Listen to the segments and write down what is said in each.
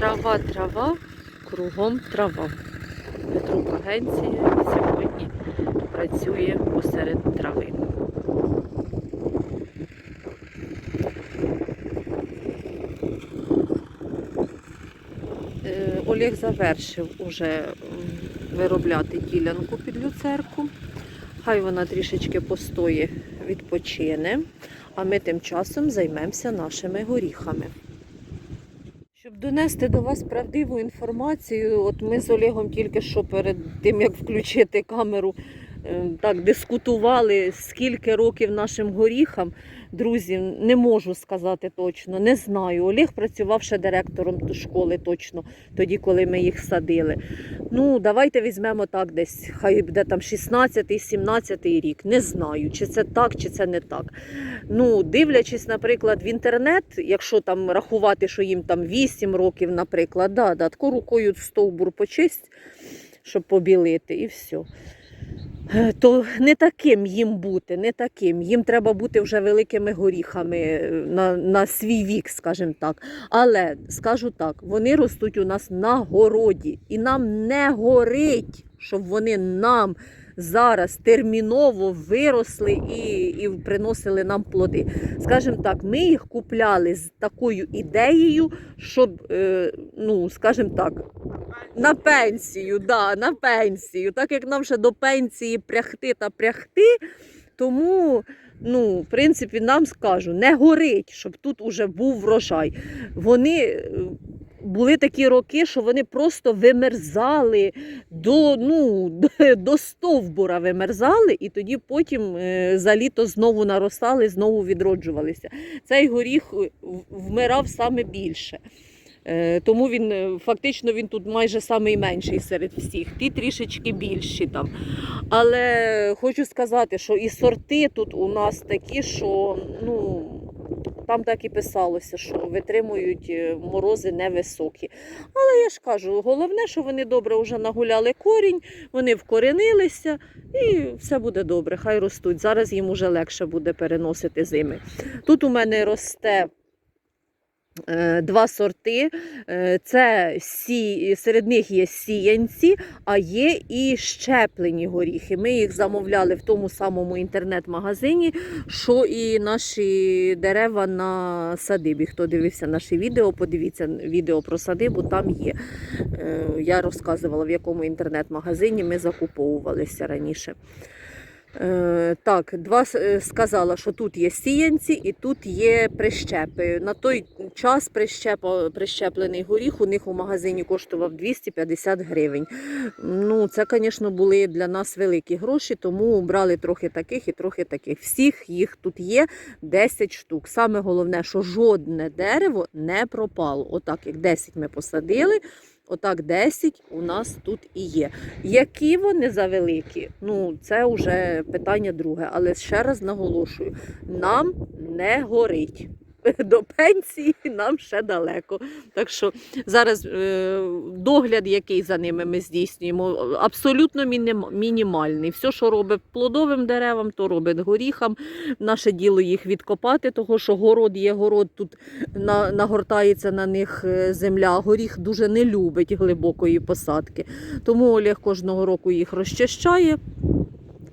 Трава, трава, кругом трава. Петрук агенція сьогодні працює посеред трави. Е, Олег завершив уже виробляти ділянку під люцерку. Хай вона трішечки постоє, відпочине, а ми тим часом займемося нашими горіхами. Донести до вас правдиву інформацію, от ми з Олегом тільки що перед тим, як включити камеру, так дискутували, скільки років нашим горіхам. Друзі, не можу сказати точно, не знаю. Олег працював ще директором школи точно, тоді, коли ми їх садили. Ну, давайте візьмемо так десь, хай буде там 16-17 рік. Не знаю, чи це так, чи це не так. Ну, дивлячись, наприклад, в інтернет, якщо там рахувати, що їм там 8 років, наприклад, да, да, тако рукою стовбур почисть, щоб побілити, і все. Е, То не таким їм бути, не таким. Їм треба бути вже великими горіхами е, на, на свій вік, скажімо так. Але скажу так, вони ростуть у нас на городі, і нам не горить, щоб вони нам зараз терміново виросли і, і приносили нам плоди. Скажімо так, ми їх купляли з такою ідеєю, щоб, е, ну, скажімо так, на пенсію, да, на пенсію. Так як нам ще до пенсії прягти та прягти, тому, ну, в принципі, нам скажу, не горить, щоб тут уже був врожай. Вони е, були такі роки, що вони просто вимерзали до, ну, до- стовбура вимерзали, і тоді потім е, за літо знову наростали, знову відроджувалися. Цей горіх е, вмирав саме більше. Е, Тому він е, фактично він тут майже найменший серед всіх. Ті трішечки більші там. Але хочу сказати, що і сорти тут у нас такі, що ну, там так і писалося, що витримують е, морози невисокі. Але я ж кажу, головне, що вони добре вже нагуляли корінь, вони вкоренилися і все буде добре, хай ростуть. Зараз їм уже легше буде переносити зими. Тут у мене росте. Е, Два сорти. Е, Це сі... серед них є сіянці, а є і щеплені горіхи. Ми їх замовляли в тому самому інтернет-магазині, що і наші дерева на садибі. Хто дивився наші відео, подивіться відео про садибу, там є. Е, Я розказувала, в якому інтернет-магазині ми закуповувалися раніше. Е, Так, два е, сказала, що тут є сіянці і тут є прищепи. На той час прищепа, прищеплений горіх у них у магазині коштував 250 гривень. Ну, це, звісно, були для нас великі гроші, тому брали трохи таких і трохи таких. Всіх їх тут є 10 штук. Саме головне, що жодне дерево не пропало. Отак, як 10 ми посадили. Отак 10 у нас тут і є. Які вони завеликі? Ну, це вже питання друге. Але ще раз наголошую: нам не горить. До пенсії нам ще далеко. Так що зараз е, догляд, який за ними ми здійснюємо, абсолютно мінімальний. Все, що робить плодовим деревам, то робить горіхам. Наше діло їх відкопати, того що город є город, тут на, нагортається на них е, земля. Горіх дуже не любить глибокої посадки. Тому Олег кожного року їх розчищає.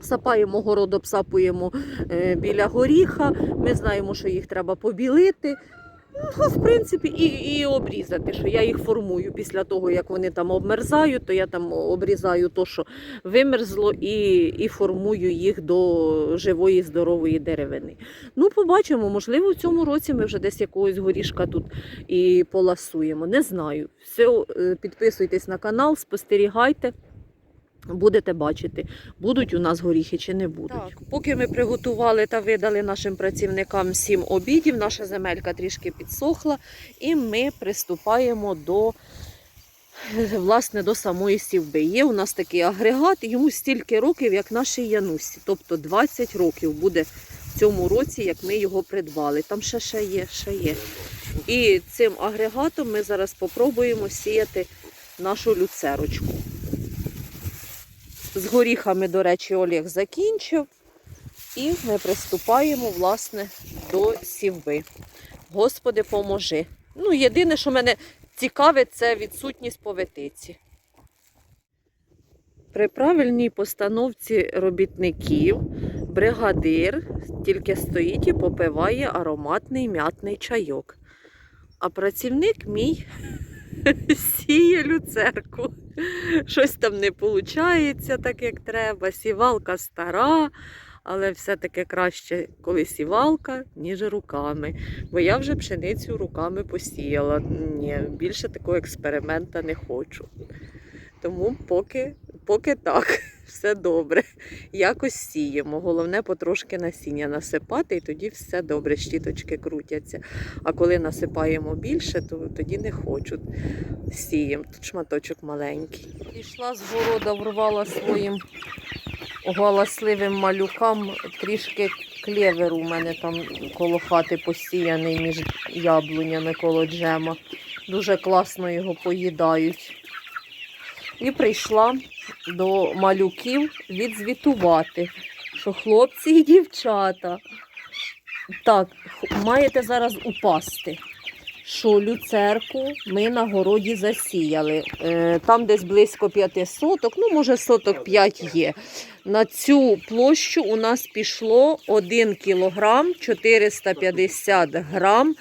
Сапаємо город, обсапуємо е, біля горіха. Ми знаємо, що їх треба побілити. Ну, в принципі, і, і обрізати, що я їх формую після того, як вони там обмерзають, то я там обрізаю то, що вимерзло, і, і формую їх до живої здорової деревини. Ну, побачимо, можливо, в цьому році ми вже десь якогось горішка тут і поласуємо. Не знаю. Все, е, підписуйтесь на канал, спостерігайте. Будете бачити, будуть у нас горіхи чи не будуть. Так, поки ми приготували та видали нашим працівникам сім обідів, наша земелька трішки підсохла, і ми приступаємо до, е, власне, до самої сівби. Є у нас такий агрегат, йому стільки років, як нашій Янусі, тобто 20 років буде в цьому році, як ми його придбали. Там ще, ще є, ще є. І цим агрегатом ми зараз спробуємо сіяти нашу люцерочку. З горіхами, до речі, Олег закінчив. І ми приступаємо, власне, до сівби. Господи, поможи. Ну, єдине, що мене цікавить, це відсутність повитиці. При правильній постановці робітників бригадир тільки стоїть і попиває ароматний м'ятний чайок. А працівник мій сіє люцерку. Щось там не виходить так, як треба. Сівалка стара, але все-таки краще, коли сівалка, ніж руками. Бо я вже пшеницю руками посіяла. Ні, більше такого експеримента не хочу. Тому поки, поки так, все добре. Якось сіємо. Головне потрошки насіння насипати, і тоді все добре, щіточки крутяться. А коли насипаємо більше, то тоді не хочу. Сіємо. Тут шматочок маленький. Пішла з города, врвала своїм галасливим малюкам трішки клеверу у мене там коло хати посіяний між яблунями коло джема. Дуже класно його поїдають. І прийшла до малюків відзвітувати, що хлопці і дівчата. Так, маєте зараз упасти, що люцерку ми на городі засіяли. Е, Там десь близько п'яти соток, ну може соток 5 є. На цю площу у нас пішло 1 кілограм 450 грам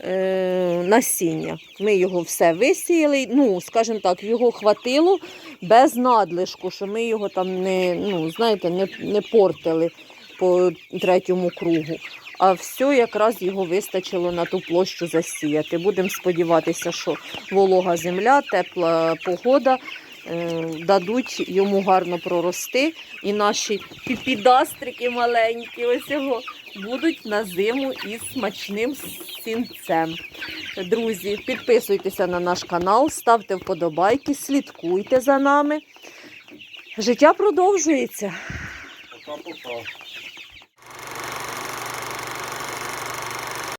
е, насіння. Ми його все висіяли. Ну, скажімо так, його хватило без надлишку, що ми його там не, ну, знаєте, не, не портили по третьому кругу. А все якраз його вистачило на ту площу засіяти. Будемо сподіватися, що волога земля, тепла погода е, дадуть йому гарно прорости. І наші підастрики маленькі ось його будуть на зиму із смачним сінцем. Друзі, підписуйтеся на наш канал, ставте вподобайки, слідкуйте за нами. Життя продовжується. Пока-пока.